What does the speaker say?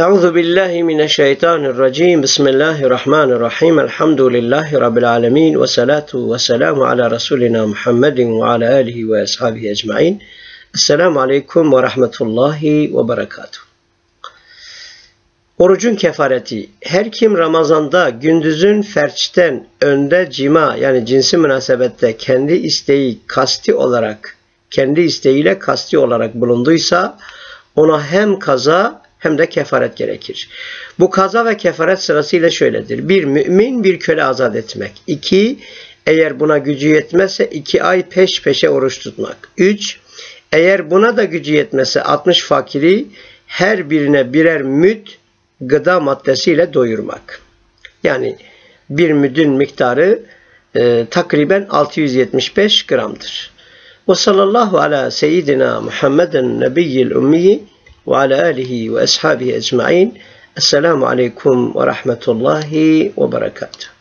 Euzu billahi mineşşeytanirracim. Bismillahirrahmanirrahim. Elhamdülillahi rabbil alamin ve salatu ve selamu ala rasulina Muhammedin ve ala alihi ve ashabihi ecmaîn. Esselamu aleyküm ve rahmetullahi ve berekatuh. Orucun kefareti. Her kim Ramazan'da gündüzün ferçten önde cima yani cinsi münasebette kendi isteği kasti olarak kendi isteğiyle kasti olarak bulunduysa ona hem kaza hem de kefaret gerekir. Bu kaza ve kefaret sırasıyla şöyledir. Bir, mümin bir köle azat etmek. İki, eğer buna gücü yetmezse iki ay peş peşe oruç tutmak. Üç, eğer buna da gücü yetmezse 60 fakiri her birine birer müd gıda maddesiyle doyurmak. Yani bir müdün miktarı e, takriben 675 gramdır. Ve sallallahu ala seyyidina Muhammeden nebiyyil ummiyi ve ala alihi ve ashabihi ecmain. Esselamu aleyküm ve rahmetullahi ve berekatuhu.